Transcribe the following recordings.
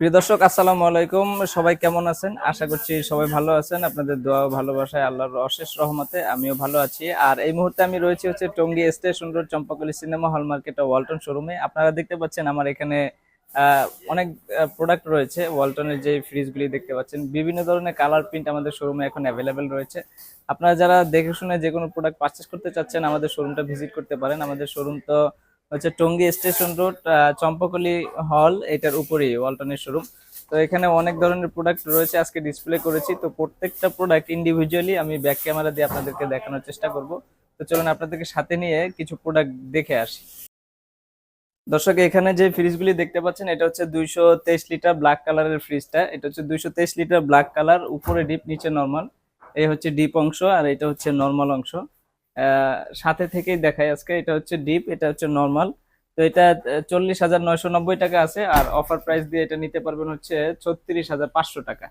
প্রিয় দর্শক, আসসালামু আলাইকুম। সবাই কেমন আছেন? আশা করছি সবাই ভালো আছেন। আপনাদের দোয়া ভালোবাসায় আল্লাহর অশেষ রহমতে আমিও ভালো আছি। আর এই মুহূর্তে আমি রয়েছি হচ্ছে Tongi station road, Champakali cinema hall market Walton শোরুমে। আপনারা দেখতে পাচ্ছেন আমার এখানে অনেক প্রোডাক্ট রয়েছে। ওয়ালটনের যে ফ্রিজগুলি দেখতে পাচ্ছেন, বিভিন্ন ধরনের কালার প্রিন্ট আমাদের শোরুমে এখন অ্যাভেলেবেল রয়েছে। আপনারা যারা দেখে শুনে যে কোনো প্রোডাক্ট পারচেস করতে চাচ্ছেন, আমাদের শোরুমটা ভিজিট করতে পারেন। আমাদের শোরুম তো হচ্ছে টঙ্গী স্টেশন রোড চম্পাকলি হল, এটার উপরেই ওয়ালটনের শোরুম। তো এখানে অনেক ধরনের প্রোডাক্ট রয়েছে, আজকে ডিসপ্লে করেছি। তো প্রত্যেকটা প্রোডাক্ট ইন্ডিভিজুয়ালি আমি ব্যাক ক্যামেরা দিয়ে আপনাদেরকে দেখানোর চেষ্টা করব। তো চলুন আপনাদেরকে সাথে নিয়ে কিছু প্রোডাক্ট দেখে আসি। দর্শক, এখানে যে ফ্রিজগুলি দেখতে পাচ্ছেন, এটা হচ্ছে দুইশো তেইশ লিটার ব্ল্যাক কালারের ফ্রিজটা এটা হচ্ছে দুইশো তেইশ লিটার ব্ল্যাক কালার উপরে ডিপ নিচে নর্মাল এই হচ্ছে ডিপ অংশ, আর এটা হচ্ছে নর্মাল অংশ। সাথে থেকেই দেখাই আজকে। এটা হচ্ছে ডিপ, এটা হচ্ছে নর্মাল। তো এটা চল্লিশ হাজার নয়শো নব্বই টাকা আছে, আর অফার প্রাইস দিয়ে এটা নিতে পারবেন হচ্ছে ছত্রিশ হাজার পাঁচশো টাকা।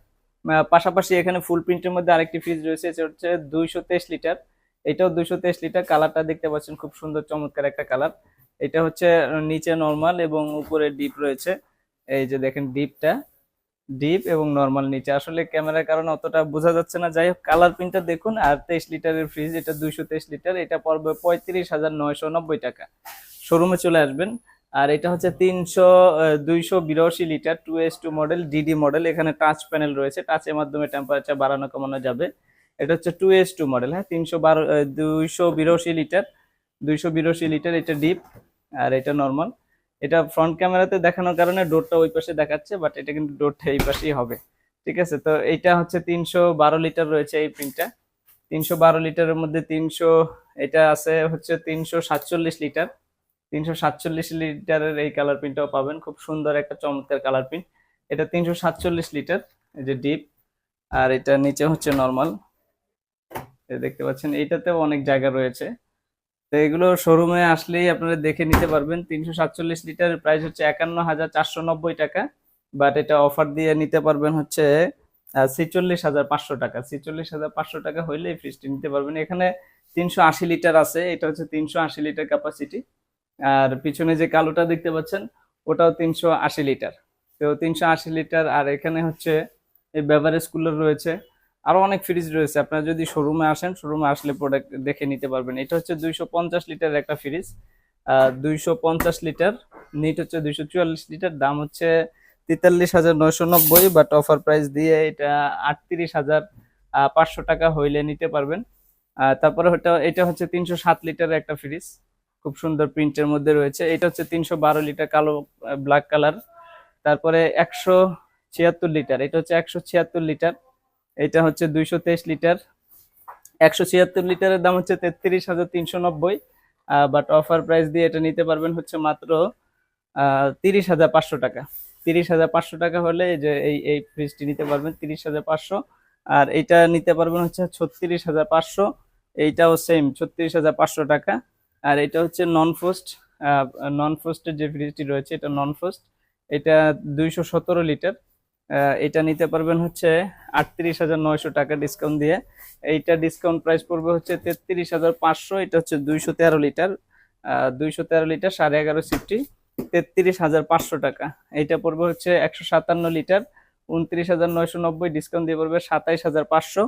পাশাপাশি এখানে ফুল প্রিন্টের মধ্যে আরেকটি ফ্রিজ রয়েছে, এটা হচ্ছে দুইশো তেইশ লিটার এটাও দুইশো তেইশ লিটার কালারটা দেখতে পাচ্ছেন খুব সুন্দর, চমৎকার একটা কালার এটা হচ্ছে নিচে নর্মাল এবং উপরে ডিপ রয়েছে। এই যে দেখেন ডিপটা ডিপ এবং নর্মাল নিচে। আসলে ক্যামেরার কারণে অতটা বোঝা যাচ্ছে না। যাই হোক, কালার প্রিন্টটা দেখুন। আর তেইশ লিটারের ফ্রিজ, এটা দুইশো তেইশ লিটার। এটা পড়বে পঁয়ত্রিশ হাজার নয়শো নব্বই টাকা। শোরুমে চলে আসবেন। আর এটা হচ্ছে তিনশো দুইশো বিরাশি litre two S two model DD model. এখানে টাচ প্যানেল রয়েছে। টাচের মাধ্যমে টেম্পারেচার বাড়ানো, কমানো যাবে। এটা হচ্ছে টু এস টু মডেল। হ্যাঁ তিনশো বারো দুইশো বিরাশি লিটার। দুইশো বিরাশি লিটার, এটা ডিপ। আর এটা নর্মাল। এটা ফ্রন্ট ক্যামেরাতে দেখানোর কারণে ডোরটা ওই পাশে দেখাচ্ছে বাট এটা কিন্তু ডোরটা এই পাশেই হবে। ঠিক আছে? তো এইটা হচ্ছে তিনশো বারো লিটার রয়েছে এই প্রিন্টটা তিনশো বারো লিটারের মধ্যে তিনশো, এটা আছে হচ্ছে তিনশো সাতচল্লিশ লিটার তিনশো সাতচল্লিশ লিটারের এই কালার প্রিন্টটাও পাবেন। খুব সুন্দর একটা চমৎকার কালার প্রিন্ট এটা তিনশো সাতচল্লিশ লিটার এই যে ডিপ আর এটা নিচে হচ্ছে নর্মাল দেখতে পাচ্ছেন, এইটাতেও অনেক জায়গা রয়েছে। তো এগুলো শোরুমে আসলেই আপনারা দেখে নিতে পারবেন। তিনশো সাতচল্লিশ লিটারের প্রাইস হচ্ছে একান্ন হাজার চারশো নব্বই টাকা। বাট এটা অফার দিয়ে নিতে পারবেন হচ্ছে ছিচল্লিশ হাজার পাঁচশো টাকা। ছিচল্লিশ হাজার পাঁচশো টাকা হইলে ফ্রিজটি নিতে পারবেন। এখানে তিনশো আশি লিটার আছে। এটা হচ্ছে তিনশো আশি লিটার ক্যাপাসিটি আর পিছনে যে কালোটা দেখতে পাচ্ছেন, ওটাও তিনশো আশি লিটার তো তিনশো আশি লিটার আর এখানে হচ্ছে, এই বেভারেজ কুলার রয়েছে। আরও অনেক ফ্রিজ রয়েছে। আপনারা যদি শোরুমে আসেন শোরুমে আসলে প্রোডাক্ট দেখে নিতে পারবেন। এটা হচ্ছে দুইশো পঞ্চাশ লিটার একটা ফ্রিজ দুইশো পঞ্চাশ লিটার নিট হচ্ছে দুইশো চুয়াল্লিশ লিটার দাম হচ্ছে তেতাল্লিশ হাজার নয়শো নব্বই বাট অফার প্রাইস দিয়ে এটা আটত্রিশ হাজার পাঁচশো টাকা হইলে নিতে পারবেন। তারপরে ওটা এটা হচ্ছে তিনশো সাত লিটারের একটা ফ্রিজ খুব সুন্দর প্রিন্টের মধ্যে রয়েছে। এটা হচ্ছে তিনশো বারো লিটার কালো ব্ল্যাক কালার তারপরে একশো ছিয়াত্তর লিটার এটা হচ্ছে একশো ছিয়াত্তর লিটার এটা হচ্ছে দুইশো তেইশ লিটার। একশো ছিয়াত্তর লিটারের দাম হচ্ছে তেত্রিশ হাজার তিনশো নব্বই। বাট অফার প্রাইস দিয়ে এটা নিতে পারবেন হচ্ছে মাত্র তিরিশ হাজার পাঁচশো টাকা। তিরিশ হাজার পাঁচশো টাকা হলে যে এই এই ফ্রিজটি নিতে পারবেন, তিরিশ হাজার পাঁচশো। আর এটা নিতে পারবেন হচ্ছে ছত্রিশ হাজার পাঁচশো। এইটাও সেম ছত্রিশ হাজার পাঁচশো টাকা। আর এটা হচ্ছে নন ফোস্ট নন ফোস্টের যে ফ্রিজটি রয়েছে, এটা নন ফোস্ট এটা দুইশো সতেরো লিটার। এটা নিতে পারবেন হচ্ছে আটত্রিশ হাজার নয়শো টাকা ডিসকাউন্ট দিয়ে। এইটা ডিসকাউন্ট প্রাইস পড়বে হচ্ছে তেত্রিশ হাজার পাঁচশো, এটা হচ্ছে দুইশো তেরো লিটার। দুইশো তেরো লিটার, সাড়ে এগারো সিফটি তেত্রিশ হাজার পাঁচশো টাকা। এইটা পড়বে হচ্ছে একশো সাতান্ন লিটার, উনত্রিশ হাজার নয়শো নব্বই ডিসকাউন্ট দিয়ে পড়বে সাতাইশ হাজার পাঁচশো।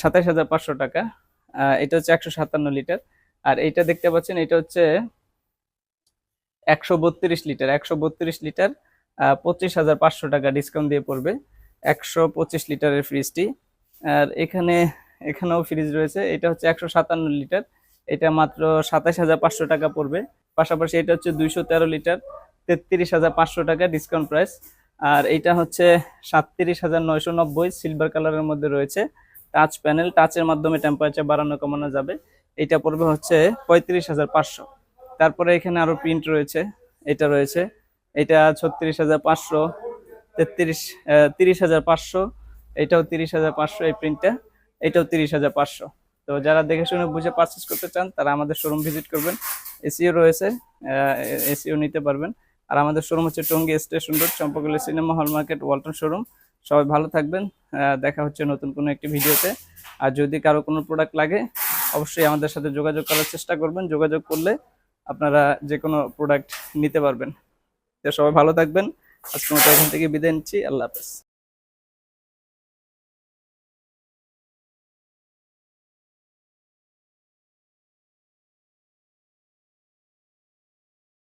সাতাইশ হাজার পাঁচশো টাকা। এটা হচ্ছে একশো সাতান্ন লিটার। আর এইটা দেখতে পাচ্ছেন, এটা হচ্ছে একশো বত্রিশ লিটার, একশো বত্রিশ লিটার। পঁচিশ হাজার পাঁচশো টাকা ডিসকাউন্ট দিয়ে পড়বে। একশো পঁচিশ লিটারের ফ্রিজটি আর এখানে, এখানেও ফ্রিজ রয়েছে। এটা হচ্ছে একশো সাতান্ন লিটার। এটা মাত্র সাতাশ হাজার পাঁচশো টাকা পড়বে। পাশাপাশি এটা হচ্ছে দুইশো তেরো লিটার। তেত্রিশ হাজার পাঁচশো টাকা ডিসকাউন্ট প্রাইস আর এটা হচ্ছে সাতত্রিশ হাজার নয়শো নব্বই সিলভার কালারের মধ্যে রয়েছে। টাচ প্যানেল টাচের মাধ্যমে টেম্পারেচার বাড়ানো, কমানো যাবে। এটা পড়বে হচ্ছে পঁয়ত্রিশ হাজার পাঁচশো। তারপরে এখানে আরও প্রিন্ট রয়েছে। এটা রয়েছে এটা ছত্রিশ হাজার পাঁচশো, তেত্রিশ তিরিশ হাজার পাঁচশো, এটাও তিরিশ হাজার পাঁচশো এই প্রিন্টটা এটাও তিরিশ হাজার পাঁচশো। তো যারা দেখে শুনে বুঝে পারচেস করতে চান, তারা আমাদের শোরুম ভিজিট করবেন। এসিও রয়েছে এসিও নিতে পারবেন। আর আমাদের শোরুম হচ্ছে Tongi station road Champakali cinema hall market Walton showroom সবাই ভালো থাকবেন দেখা হচ্ছে নতুন কোনো একটি ভিডিওতে। আর যদি কারও কোনো প্রোডাক্ট লাগে, অবশ্যই আমাদের সাথে যোগাযোগ করার চেষ্টা করবেন। যোগাযোগ করলে আপনারা যে কোনো প্রোডাক্ট নিতে পারবেন। সবাই ভালো থাকবেন। আজকে মতো এখান থেকে বিদায় নিচ্ছি। আল্লাহ হাফেজ।